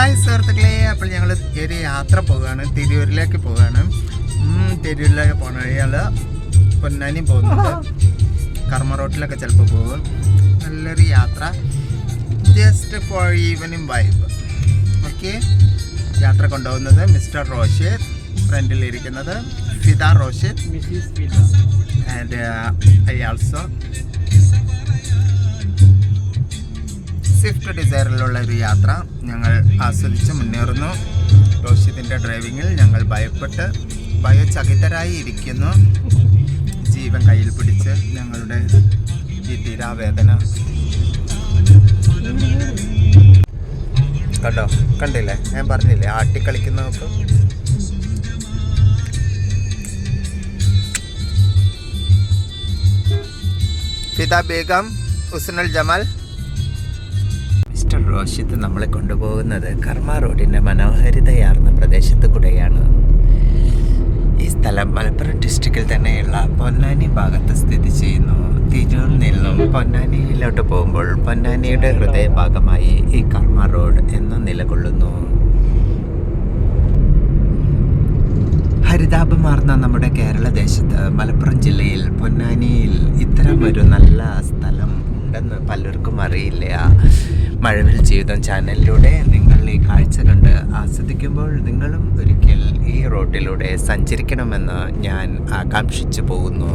Hi സുഹൃത്തുക്കളെ അപ്പോൾ ഞങ്ങൾ ഒരു യാത്ര പോവുകയാണ്. തിരൂരിലേക്ക് പോവുകയാണ്. തിരൂരിലേക്ക് പോകണ വഴിയാൾ പൊന്നാനി പോകുന്നുണ്ട്. കർമ്മ റോട്ടിലൊക്കെ ചിലപ്പോൾ പോകും. നല്ലൊരു യാത്ര. Just for evening vibe okay യാത്ര കൊണ്ടുപോകുന്നത് mister Roshid ഫ്രണ്ടിലിരിക്കുന്നത് Fida Roshid. And I also Swift ഡിസൈറിലുള്ള ഒരു യാത്ര. ഞങ്ങൾ ആസ്വദിച്ച് മുന്നേറുന്നു. റോഷിദിന്റെ ഡ്രൈവിങ്ങിൽ ഞങ്ങൾ ഭയപ്പെട്ട് ഭയചകിതരായി ഇരിക്കുന്നു. ജീവൻ കയ്യിൽ പിടിച്ച് ഞങ്ങളുടെ ഈ തീരാവേദന കണ്ടോ? കണ്ടില്ലേ? ഞാൻ പറഞ്ഞില്ലേ? ആട്ടിക്കളിക്കുന്ന നോക്ക് ഫിദ ബേഗം ഉസ്നൽ ജമാൽ റോഷിദ് നമ്മളെ കൊണ്ടുപോകുന്നത് കർമ്മ റോഡിന്റെ മനോഹരിതയാർന്ന പ്രദേശത്ത് കൂടെയാണ്. ഈ സ്ഥലം മലപ്പുറം ഡിസ്ട്രിക്റ്റിൽ തന്നെയുള്ള പൊന്നാനി ഭാഗത്ത് സ്ഥിതി ചെയ്യുന്നു. തിരൂരിൽ നിന്നും പൊന്നാനിയിലോട്ട് പോകുമ്പോൾ പൊന്നാനിയുടെ ഹൃദയഭാഗമായി ഈ കർമ്മ റോഡ് എന്നും നിലകൊള്ളുന്നു. ഹരിതാപമാർന്ന നമ്മുടെ കേരള ദേശത്ത് മലപ്പുറം ജില്ലയിൽ പൊന്നാനിയിൽ ഇത്തരം ഒരു നല്ല സ്ഥലം ഉണ്ടെന്ന് പലർക്കും അറിയില്ല. മഴവിൽ ജീവിതം ചാനലിലൂടെ നിങ്ങൾ ഈ കാഴ്ച കണ്ട് ആസ്വദിക്കുമ്പോൾ നിങ്ങളും ഒരിക്കൽ ഈ റോഡിലൂടെ സഞ്ചരിക്കണമെന്ന് ഞാൻ ആകാംക്ഷിച്ചു പോകുന്നു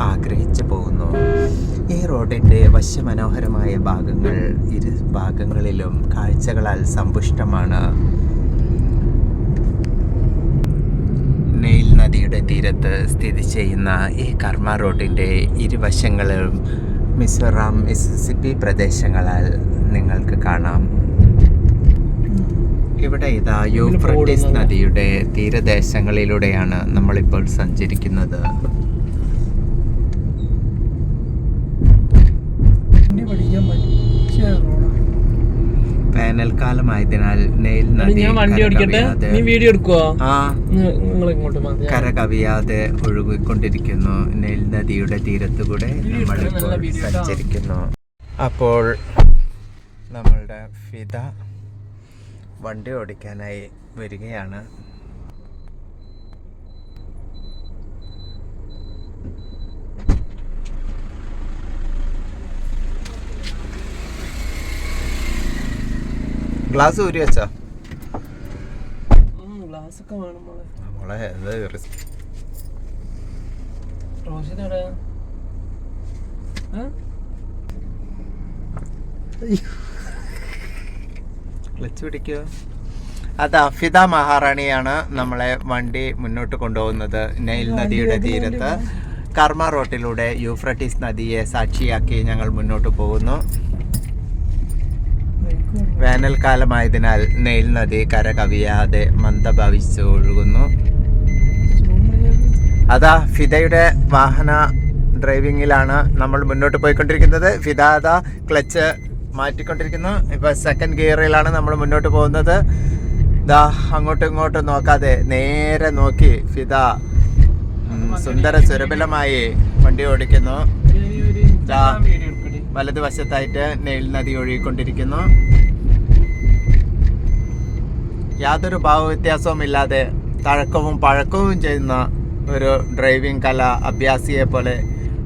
ആഗ്രഹിച്ചു പോകുന്നു. ഈ റോഡിന്റെ വശ്യമനോഹരമായ ഭാഗങ്ങൾ ഇരു ഭാഗങ്ങളിലും കാഴ്ചകളാൽ സമ്പുഷ്ടമാണ്. നെയിൽ നദിയുടെ തീരത്ത് സ്ഥിതി ചെയ്യുന്ന ഈ കർമ്മ റോഡിന്റെ ഇരുവശങ്ങളും മിസോറാം മിസിസിപ്പി പ്രദേശങ്ങളാൽ നിങ്ങൾക്ക് കാണാം ഇവിടെ ഇതാ യൂഫ്രട്ടീസ്. നദിയുടെ തീരദേശങ്ങളിലൂടെയാണ് നമ്മളിപ്പോൾ സഞ്ചരിക്കുന്നത് വേനൽക്കാലമായതിനാൽ നെയിൽ നദി ഞാൻ വണ്ടി ഓടിക്കട്ടെ? നീ വീഡിയോ എടുക്കുവോ? ആ. നിങ്ങൾ ഇങ്ങോട്ട് കര കവിയാതെ ഒഴുകിക്കൊണ്ടിരിക്കുന്നു. നെയിൽ നദിയുടെ തീരത്തുകൂടെ നമ്മൾ. സഞ്ചരിക്കുന്നു. അപ്പോൾ നമ്മളുടെ ഫിത വണ്ടി ഓടിക്കാനായി വരികയാണ്. ഗ്ലാസ് ഊരി വെച്ചാ. ഗ്ലാസ് ഒക്കെ വേണം മോളെ. മോളെ റിസ്ക് റോഷിത് എവിടെ ക്ലച്ച് പിടിക്കുക അത് അഫിത മഹാറാണിയാണ് നമ്മളെ വണ്ടി മുന്നോട്ട് കൊണ്ടുപോകുന്നത് നൈൽ നദിയുടെ തീരത്ത്. കർമ്മ റോട്ടിലൂടെ യൂഫ്രട്ടീസ് നദിയെ സാക്ഷിയാക്കി ഞങ്ങൾ മുന്നോട്ട് പോകുന്നു. വേനൽക്കാലമായതിനാൽ നെയിൽ നദി കര കവിയാതെ മന്ദഭവിച്ച് ഒഴുകുന്നു. അതാ ഫിദയുടെ വാഹന ഡ്രൈവിങ്ങിലാണ് നമ്മൾ മുന്നോട്ട് പോയിക്കൊണ്ടിരിക്കുന്നത്. ഫിദ അതാ ക്ലച്ച് മാറ്റിക്കൊണ്ടിരിക്കുന്നു. ഇപ്പൊ സെക്കൻഡ് ഗിയറിലാണ് നമ്മൾ മുന്നോട്ട് പോകുന്നത്. ദാ അങ്ങോട്ടും ഇങ്ങോട്ടും നോക്കാതെ നേരെ നോക്കി ഫിദ സുന്ദര സുരഭിലമായി വണ്ടി ഓടിക്കുന്നു. വലതുവശത്തായിട്ട് നെയിൽ നദി ഒഴുകിക്കൊണ്ടിരിക്കുന്നു. യാതൊരു ഭാവവ്യത്യാസവും ഇല്ലാതെ തഴക്കവും പഴക്കവും ചെയ്യുന്ന ഒരു ഡ്രൈവിംഗ് കല അഭ്യാസിയെ പോലെ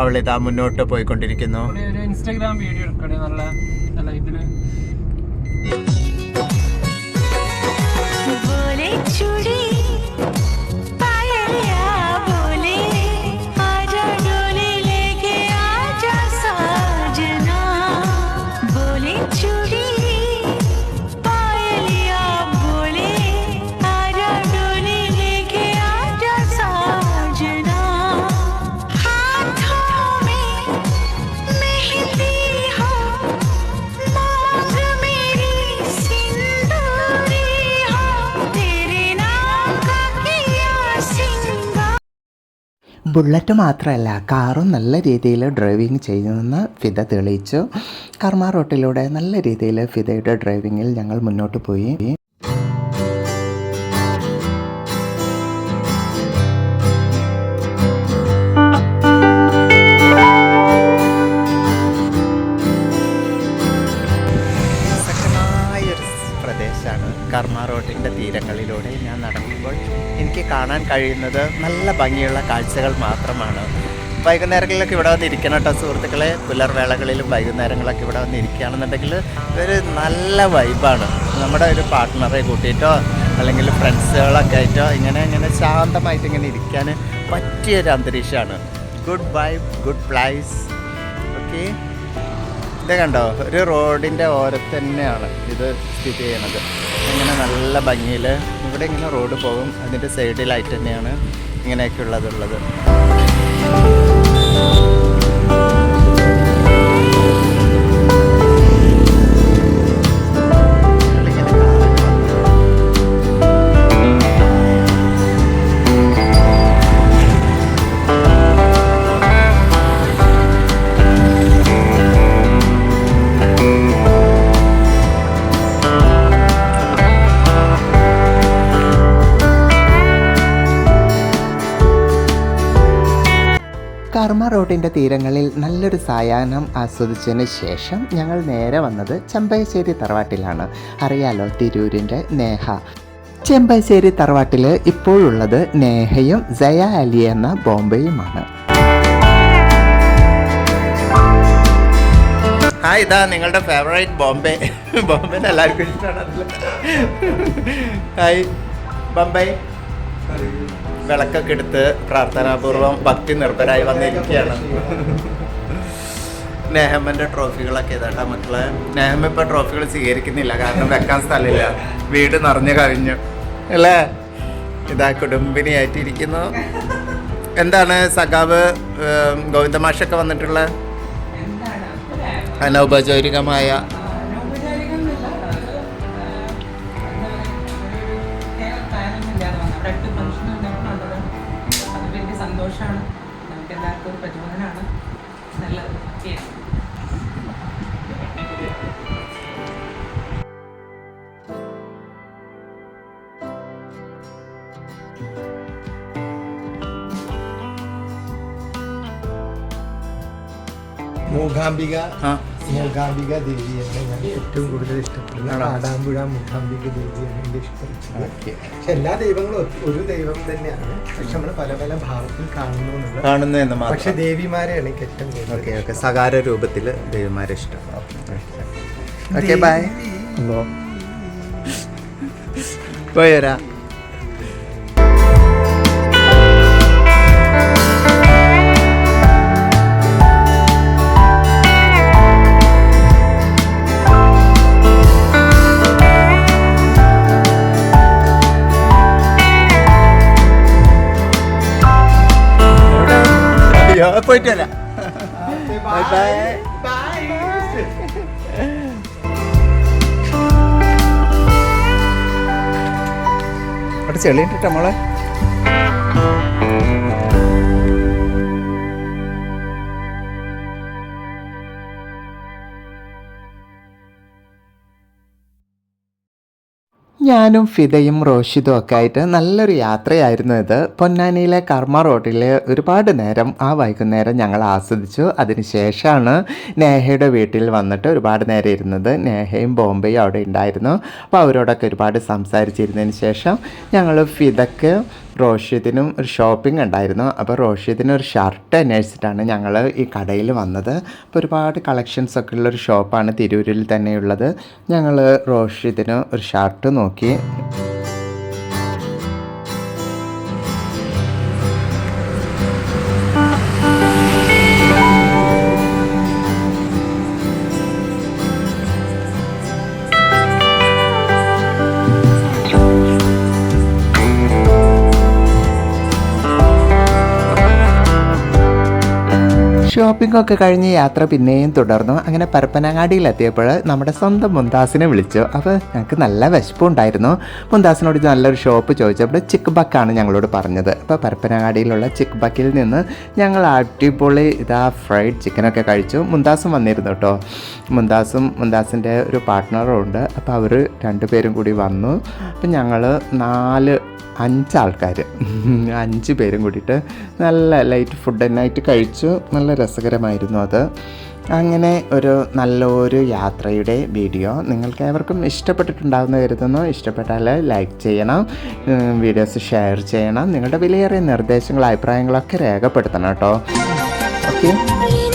അവൾ ഇതാ മുന്നോട്ട് പോയിക്കൊണ്ടിരിക്കുന്നു. ഇൻസ്റ്റാഗ്രാം വീഡിയോ എടുക്കണേ നല്ല നല്ല ഇതിൽ. ബുള്ളറ്റ് മാത്രമല്ല കാറും നല്ല രീതിയിൽ ഡ്രൈവിംഗ് ചെയ്യുമെന്ന് ഫിദ തെളിയിച്ചു. കർമ്മ റോട്ടിലൂടെ നല്ല രീതിയിൽ ഫിദയുടെ ഡ്രൈവിങ്ങിൽ ഞങ്ങൾ മുന്നോട്ട് പോയി. പ്രദേശമാണ് കർമ്മ റോട്ടിന്റെ തീരങ്ങളിലൂടെ ഞാൻ നടക്കുമ്പോൾ എനിക്ക് കാണാൻ കഴിയുന്നത് നല്ല ഭംഗിയുള്ള കാഴ്ചകൾ മാത്രമാണ്. വൈകുന്നേരങ്ങളിലൊക്കെ ഇവിടെ വന്ന് ഇരിക്കണം കേട്ടോ സുഹൃത്തുക്കളെ. പുലർവേളകളിലും വൈകുന്നേരങ്ങളൊക്കെ ഇവിടെ വന്ന് ഇരിക്കുകയാണെന്നുണ്ടെങ്കിൽ ഇതൊരു നല്ല വൈബാണ് നമ്മുടെ ഒരു പാർട്ട്ണറെ കൂട്ടിയിട്ടോ അല്ലെങ്കിൽ ഫ്രണ്ട്സുകളൊക്കെ ആയിട്ടോ ഇങ്ങനെ ഇങ്ങനെ ശാന്തമായിട്ട് ഇങ്ങനെ ഇരിക്കാൻ പറ്റിയൊരു അന്തരീക്ഷമാണ്. Good vibe good place okay ഇത് കണ്ടോ? ഒരു റോഡിന്റെ ഓരത്ത് തന്നെയാണ് ഇത് സ്ഥിതി ചെയ്യുന്നത്. ഇങ്ങനെ നല്ല ഭംഗിയിൽ ഇവിടെ ഇങ്ങനെ റോഡ് പോകും. അതിന്റെ സൈഡിലായിട്ട് തന്നെയാണ് ഇങ്ങനെയൊക്കെ ഉള്ളതുള്ളത് റോഡിന്റെ തീരങ്ങളിൽ നല്ലൊരു സായാഹ്നം ആസ്വദിച്ചതിന് ശേഷം ഞങ്ങൾ നേരെ വന്നത് ചെമ്പയശ്ശേരി തറവാട്ടിലാണ്. അറിയാലോ തിരൂരിന്റെ നേഹ. ചെമ്പയശ്ശേരി തറവാട്ടിൽ ഇപ്പോഴുള്ളത് നേഹയും ജയ അലി എന്ന ബോംബെയുമാണ്. ആ ഇതാ നിങ്ങളുടെ ഫേവറേറ്റ് ബോംബെ. ബോംബെ എല്ലാവർക്കും ഇഷ്ടമാണ് ഹായ് ബോംബെ. വിളക്കൊക്കെ എടുത്ത് പ്രാർത്ഥനാപൂർവം ഭക്തി നിർഭരായി വന്നിരിക്കുകയാണ്. നെഹമ്മന്റെ ട്രോഫികളൊക്കെ ഇതാട്ടാ മക്കളെ. നെഹമ്മ ഇപ്പൊ ട്രോഫികൾ സ്വീകരിക്കുന്നില്ല. കാരണം വെക്കാൻ സ്ഥലമില്ല. വീട് നിറഞ്ഞു കവിഞ്ഞു. അല്ലേ? ഇതാ കുടുംബിനിയായിട്ടിരിക്കുന്നു എന്താണ് സഖാവ് ഗോവിന്ദമാഷൊക്കെ വന്നിട്ടുള്ള? അനൗപചാരികമായ എല്ലാവർക്കും ഒരു പ്രചോദനമാണ്. നല്ല കേസ് മൂകാംബിക ആ. മൂകാംബിക ദേവിയാണ് ഞാൻ ഏറ്റവും കൂടുതൽ ഇഷ്ടപ്പെടുന്നത്. ആടാമ്പുഴ മൂകാംബിക ദേവിയാണ് എന്റെ ഇഷ്ടപ്പെട്ടത്. പക്ഷെ എല്ലാ ദൈവങ്ങളും ഒരു ദൈവം തന്നെയാണ്. പക്ഷെ നമ്മൾ പല പല ഭാവത്തിൽ കാണുന്നു കാണുന്നു എന്ന് പക്ഷെ ദേവിമാരെയാണ് എനിക്ക് ഏറ്റവും കൂടുതൽ ഓക്കെ ഓക്കെ. സകാര രൂപത്തിൽ ദേവിമാരെ ഇഷ്ടം. ഓക്കെ. ബൈ. പോയി പോയിട്ട് വരാം ബൈ ബൈ അവിടെ ഞാനും ഫിദയും റോഷിദും ഒക്കെ ആയിട്ട് നല്ലൊരു യാത്രയായിരുന്നു ഇത്. പൊന്നാനിയിലെ കർമ്മ റോഡിൽ ഒരുപാട് നേരം ആ വൈകുന്നേരം ഞങ്ങൾ ആസ്വദിച്ചു. അതിനുശേഷമാണ് നേഹയുടെ വീട്ടിൽ വന്നിട്ട് ഒരുപാട് നേരം ഇരുന്നത്. നേഹയും ബോംബെയും അവിടെ ഉണ്ടായിരുന്നു. അപ്പോൾ അവരോടൊക്കെ ഒരുപാട് സംസാരിച്ചിരുന്നതിന് ശേഷം ഞങ്ങൾ ഫിദക്ക് റോഷിദിനും ഒരു ഷോപ്പിംഗ് ഉണ്ടായിരുന്നു. അപ്പോൾ റോഷ്യത്തിന് ഒരു ഷർട്ട് അന്വേഷിച്ചിട്ടാണ് ഞങ്ങൾ ഈ കടയിൽ വന്നത്. അപ്പോൾ ഒരുപാട് കളക്ഷൻസ് ഒക്കെ ഉള്ളൊരു ഷോപ്പാണ് തിരൂരിൽ തന്നെയുള്ളത്. ഞങ്ങൾ റോഷ്യത്തിന് ഒരു ഷർട്ട് നോക്കി. ഷോപ്പിംഗ് ഒക്കെ കഴിഞ്ഞ് യാത്ര പിന്നെയും തുടർന്നു. അങ്ങനെ പരപ്പനങ്ങാടിയിലെത്തിയപ്പോൾ നമ്മുടെ സ്വന്തം മുന്താസിനെ വിളിച്ചു. അപ്പോൾ ഞങ്ങൾക്ക് നല്ല വിശപ്പുണ്ടായിരുന്നു. മുന്താസിനോട് നല്ലൊരു ഷോപ്പ് ചോദിച്ചപ്പോൾ ചിക്ക് ബക്കാണ് ഞങ്ങളോട് പറഞ്ഞത്. അപ്പോൾ പരപ്പനങ്ങാടിയിലുള്ള ചിക്ക് ബക്കിൽ നിന്ന് ഞങ്ങൾ അടിപൊളി ഇതാ ഫ്രൈഡ് ചിക്കനൊക്കെ കഴിച്ചു. മുന്താസും വന്നിരുന്നു കേട്ടോ. മുന്താസും മുന്താസിന്റെ ഒരു പാർട്ട്ണറും ഉണ്ട്. അപ്പോൾ അവർ രണ്ടുപേരും കൂടി വന്നു. അപ്പം ഞങ്ങൾ നാല് അഞ്ചാൾക്കാർ അഞ്ച് പേരും കൂടിയിട്ട് നല്ല ലൈറ്റ് ഫുഡ് നൈറ്റ് കഴിച്ചു. നല്ല രസകരമായിരുന്നു അത്. അങ്ങനെ ഒരു നല്ലൊരു യാത്രയുടെ വീഡിയോ നിങ്ങൾക്ക് ഏവർക്കും ഇഷ്ടപ്പെട്ടിട്ടുണ്ടാകുന്ന കരുതുന്നു. ഇഷ്ടപ്പെട്ടാൽ ലൈക്ക് ചെയ്യണം. വീഡിയോസ് ഷെയർ ചെയ്യണം. നിങ്ങളുടെ വിലയേറിയ നിർദ്ദേശങ്ങൾ അഭിപ്രായങ്ങളൊക്കെ രേഖപ്പെടുത്തണം കേട്ടോ. ഓക്കെ